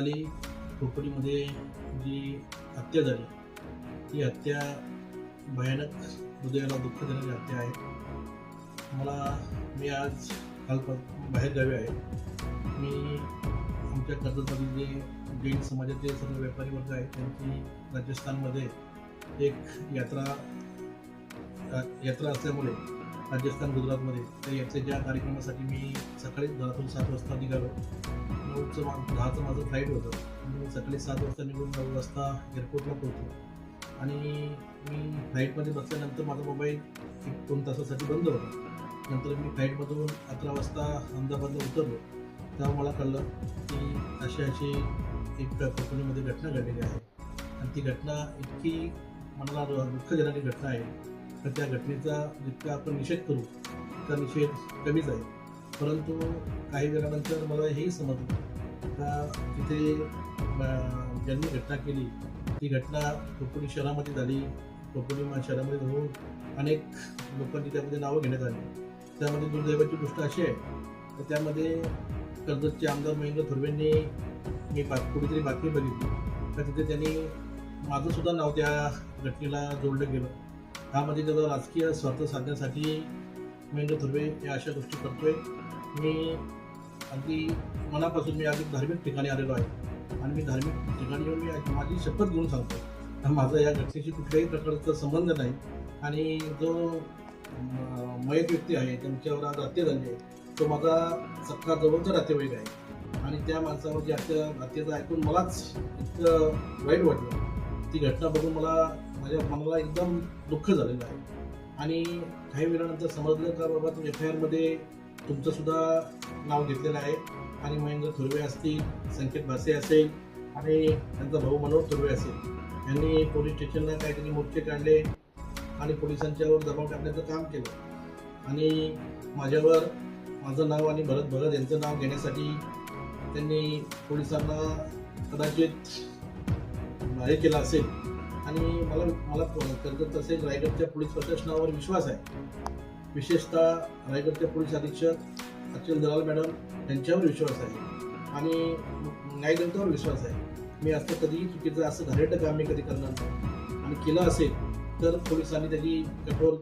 काली खोपडीमध्ये जी हत्या झाली ती हत्या भयानक हृदयाला दुःख देणारी हत्या आहे. मला मी आज काल बाहेर गावी आहे. मी आमच्या कर्जतमधील जे जैन समाजाचे सर्व व्यापारी वर्ग आहेत त्यांची राजस्थानमध्ये एक यात्रा यात्रा असल्यामुळे राजस्थान गुजरातमध्ये. तर याच्या ज्या कार्यक्रमासाठी मी सकाळी घरातून सात वाजता निघालो. नऊचं मा दहाचं माझं फ्लाईट होतं. मी सकाळी सात वाजता निघून नऊ वाजता एअरपोर्टला पोहोचलो. आणि मी फ्लाईटमध्ये बसल्यानंतर माझा मोबाईल एक दोन तासासाठी बंद होता. नंतर मी फ्लाईटमधून अकरा वाजता अहमदाबादला उतरलो. तेव्हा मला कळलं की अशी अशी एक कंपनीमध्ये घटना घडलेली आहे. आणि ती घटना इतकी मनाला दुःखजनक दुःख देणारी घटना आहे. तर त्या घटनेचा जितका आपण निषेध करू तितका निषेध कमीच आहे परंतु काही वेळानंतर मला हेही समजलं का तिथे ज्यांनी घटना केली ती घटना कोकणी शहरामध्ये झाली कोकणी शहरामध्ये होऊन अनेक लोकांची त्यामध्ये नावं घेण्यात आली. त्यामध्ये दुर्दैवाची गोष्ट अशी आहे तर त्यामध्ये कर्जतचे आमदार महेंद्र थुर्वेंनी मी बा कुठेतरी बातमी बघितली. तर तिथे त्यांनी माझंसुद्धा नाव त्या घटनेला जोडलं गेलं. त्यामध्ये त्याचा राजकीय स्वार्थ साधण्यासाठी महेंद्र धुर्वे या अशा गोष्टी करतोय. मी अगदी मनापासून मी अगदी धार्मिक ठिकाणी आलेलो आहे आणि मी धार्मिक ठिकाणी येऊन मी माझी शपथ घेऊन सांगतो माझा या घटनेशी कुठल्याही प्रकारचा संबंध नाही आणि जो मयत व्यक्ती आहे त्यांच्यावर आज हत्या झाली आहे तो माझा सक्का जवळचा नातेवाईक आहे. आणि त्या माणसावरची हत्या हत्येचं ऐकून मलाच इतकं वाईट वाटलं. ती घटना बघून मला माझ्या मनाला एकदम दुःख झालेलं आहे. आणि काही वेळानंतर समजलं का बाबा तुम्ही एफ आय आरमध्ये तुमचं सुद्धा नाव घेतलेलं आहे. आणि महेंद्र थुर्वे असतील संकेत भासे असेल आणि त्यांचा भाऊ मनोहर थुर्वे असेल. यांनी पोलीस स्टेशनला काहीतरी मोर्चे काढले आणि पोलिसांच्यावर दबाव टाकण्याचं काम केलं. आणि माझ्यावर माझं नाव आणि भरत भरत यांचं नाव घेण्यासाठी त्यांनी पोलिसांना कदाचित हे केलं असेल. आणि मला मला तर तसेच रायगडच्या पोलीस प्रशासनावर विश्वास आहे. विशेषतः रायगडच्या पोलीस अधीक्षक अचल दलाल मॅडम यांच्यावर विश्वास आहे. आणि न्यायदंतावर विश्वास आहे. मी असं कधीही चुकीचं असं घारेट काम मी कधी करणार नाही. आणि केलं असेल तर पोलिसांनी त्याची कठोर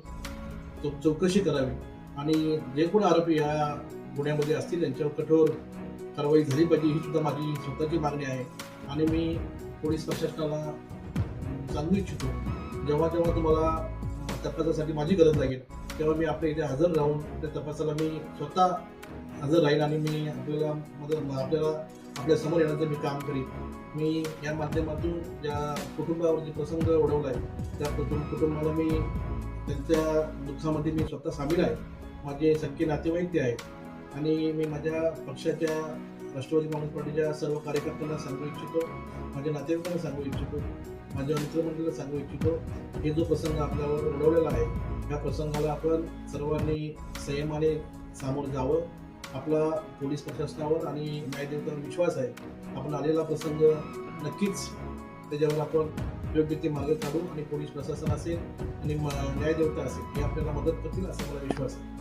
चौ चौकशी करावी. आणि जे कोण आरोपी या गुन्ह्यामध्ये असतील त्यांच्यावर कठोर कारवाई झाली पाहिजे ही सुद्धा माझी स्वतःची मागणी आहे. आणि मी पोलीस प्रशासनाला सांगू इच्छितो. जेव्हा जेव्हा तुम्हाला तपासासाठी माझी गरज लागेल तेव्हा मी आपल्या इथे हजर राहून त्या तपासाला मी स्वतः हजर राहील आणि मी आपल्याला मदत आपल्याला आपल्यासमोर येण्याचं मी काम करीन. मी या माध्यमातून ज्या कुटुंबावर जे प्रसंग ओढवला आहे त्या कुटुंब कुटुंबाला मी त्यांच्या दुःखामध्ये मी स्वतः सामील आहे. माझे सख्खे नातेवाईक ते आहेत. आणि मी माझ्या पक्षाच्या राष्ट्रवादी काँग्रेस पार्टीच्या सर्व कार्यकर्त्यांना सांगू इच्छितो माझ्या नातेवाईकांना सांगू इच्छितो माझ्या मित्रमंडळीला सांगू इच्छितो हे जो प्रसंग आपल्यावर ओढवलेला आहे या प्रसंगाला आपण सर्वांनी संयमाने सामोरं जावं. आपला पोलीस प्रशासनावर आणि न्यायदेवतावर विश्वास आहे. आपण आलेला प्रसंग नक्कीच त्याच्यावर आपण योग्य ते मार्ग काढू आणि पोलीस प्रशासन असेल आणि म- न्यायदेवता असेल हे आपल्याला मदत करतील असा मला विश्वास आहे.